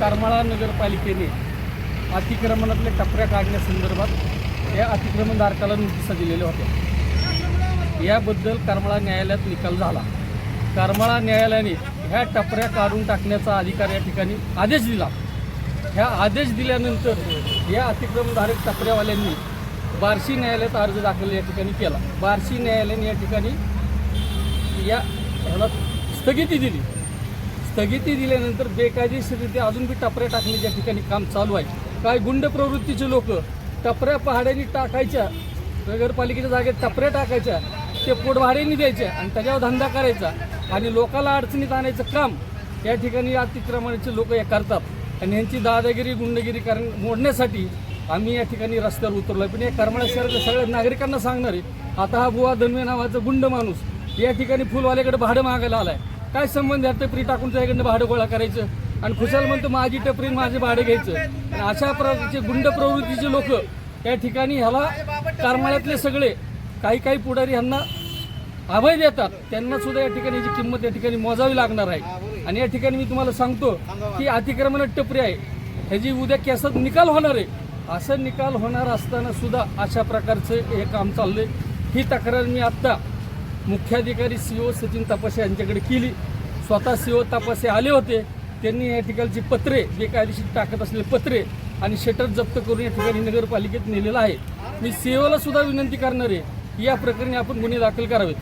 करमाळा नगरपालिकेने अतिक्रमणातल्या टपऱ्या काढण्यासंदर्भात या अतिक्रमणधारकाला नोटिसा दिलेल्या होत्या याबद्दल करमाळा न्यायालयात निकाल झाला. करमाळा न्यायालयाने ह्या टपऱ्या काढून टाकण्याचा अधिकार या ठिकाणी आदेश दिला. ह्या आदेश दिल्यानंतर या अतिक्रमणधारक टपऱ्यावाल्यांनी बार्शी न्यायालयात अर्ज दाखल या ठिकाणी केला. बार्शी न्यायालयाने या ठिकाणी या स्थगिती दिली. स्थगिती दिल्यानंतर बेकायदेशीररित्या अजून बी टपऱ्या टाकण्याच्या ठिकाणी काम चालू आहे. काय गुंड प्रवृत्तीचे लोक टपऱ्या पहाड्यांनी टाकायच्या नगरपालिकेच्या जागेत टपऱ्या टाकायच्या ते पोटभाड्यांनी द्यायच्या आणि त्याच्यावर धंदा करायचा आणि लोकाला अडचणीत आणायचं काम या ठिकाणी अतिक्रमणाचे लोक हे करतात. आणि यांची दादागिरी गुंडगिरी कारण मोडण्यासाठी आम्ही या ठिकाणी रस्त्यावर उतरलो आहे पण या करमाळा सगळ्या नागरिकांना सांगणार आहे आता हा बुवा धनवे नावाचा गुंड माणूस या ठिकाणी फुलवाल्याकडे भाडं मागायला आहे काय संबंध आहे? टपरी टाकून त्याच्याकडनं भाडं गोळा करायचं? आणि खुशाल म्हणतो माझी टपरी माझे भाडं घ्यायचं. अशा प्रकारचे गुंड प्रवृत्तीचे लोक या ठिकाणी ह्याला करमाळ्यातले सगळे काही काही पुढारी ह्यांना अभय देतात. त्यांना सुद्धा या ठिकाणी याची किंमत या ठिकाणी मोजावी लागणार आहे. आणि या ठिकाणी मी तुम्हाला सांगतो की अतिक्रमणात टपरी आहे. ह्याची उद्या केसात निकाल होणार आहे असं निकाल होणार असताना सुद्धा अशा प्रकारचं हे काम चाललंय. ही तक्रार मी आत्ता मुख्याधिकारी सी ओ सचिन तपासे यांच्याकडे केली. स्वतः सी ओ तपासे आले होते. त्यांनी या ठिकाणची पत्रे बेकायदेशीर टाकत असलेले पत्रे आणि शटर जप्त करून या ठिकाणी नगरपालिकेत नेलेलं आहे. मी सी ओला सुद्धा विनंती करणार आहे की या प्रकरणी आपण गुन्हे दाखल करावेत.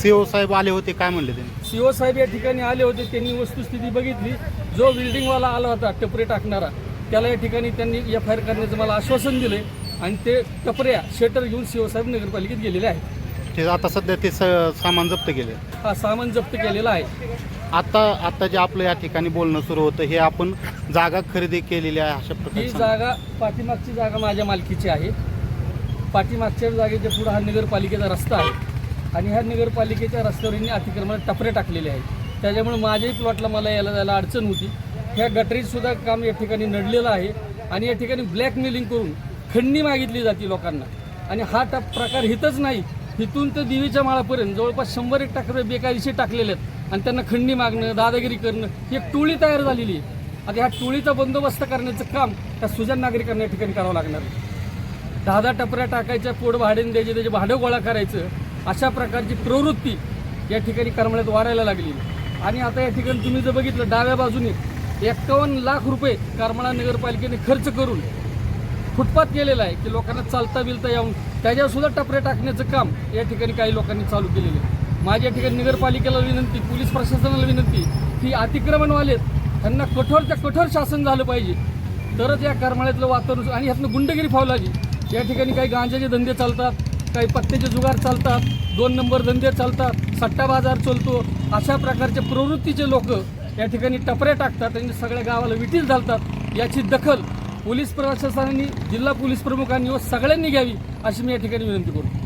सीओ साहेब आले होते काय म्हणले त्यांनी सीओ साहेब या ठिकाणी आले होते त्यांनी वस्तुस्थिती बघितली. जो बिल्डिंगवाला आला होता टपरे टाकणारा त्याला या ठिकाणी त्यांनी एफ आय आर करण्याचं मला आश्वासन दिले आणि ते टपऱ्या शेटर घेऊन सीओ साहेब नगरपालिकेत गेलेले आहेत. ते आता सध्या ते स सामान जप्त केले. हा सामान जप्त केलेला आहे. आता आता जे आपलं या ठिकाणी बोलणं सुरू होतं हे आपण जागा खरेदी केलेली आहे अशा ही प्रकारे सांगा. जागा पाठीमागची जागा माझ्या मालकीची आहे. पाठीमागच्या जागेच्या पुढे हा नगरपालिकेचा रस्ता आहे. आणि ह्या नगरपालिकेच्या रस्त्यावर यांनी अतिक्रमणात टपरे टाकलेले आहेत. त्याच्यामुळे माझ्याही प्लॉटला मला यायला जायला अडचण होती. ह्या गटरीत सुद्धा काम या ठिकाणी नडलेलं आहे. आणि या ठिकाणी ब्लॅकमेलिंग करून खंडणी मागितली जाते लोकांना. आणि हा टप प्रकार हितच नाही. इथून तर देवीच्या माळापर्यंत जवळपास शंभर एक टाकर बेकायदेशीर टाकलेले आहेत. आणि त्यांना खंडणी मागणं दादागिरी करणं ही एक टोळी तयार झालेली आहे. आता ह्या टोळीचा बंदोबस्त करण्याचं काम त्या सुजन नागरिकांना या ठिकाणी करावं लागणार दहा दहा टपऱ्या टाकायच्या पोट भाड्याने द्यायचे त्याचे भाडं गोळा करायचं अशा प्रकारची प्रवृत्ती या ठिकाणी करमळ्यात वाढायला लागली. आणि आता या ठिकाणी तुम्ही जर बघितलं डाव्या बाजूने एक्कावन्न लाख रुपये करमाळा नगरपालिकेने खर्च करून फुटपाथ केलेला आहे की लोकांना चालता बिलता येऊन त्याच्यावरसुद्धा टपरे टाकण्याचं काम या ठिकाणी काही लोकांनी चालू केलेलं आहे. माझ्या ठिकाणी नगरपालिकेला विनंती पोलीस प्रशासनाला विनंती की अतिक्रमणवाले आहेत, त्यांना कठोर त्या कठोर शासन झालं पाहिजे. तरच या करमाळ्यातलं वातावरण आणि ह्यातनं गुंडगिरी फावलाची या ठिकाणी काही गांजाचे धंदे चालतात काही पत्त्याचे जुगार चालतात दोन नंबर धंदे चालतात सट्टा बाजार चालतो. अशा प्रकारचे प्रवृत्तीचे लोक या ठिकाणी टपऱ्या टाकतात आणि सगळ्या गावाला विटील घालतात. याची दखल पोलीस प्रशासनाने जिल्हा पोलीस प्रमुखांनी व सगळ्यांनी घ्यावी अशी मी या ठिकाणी विनंती करतो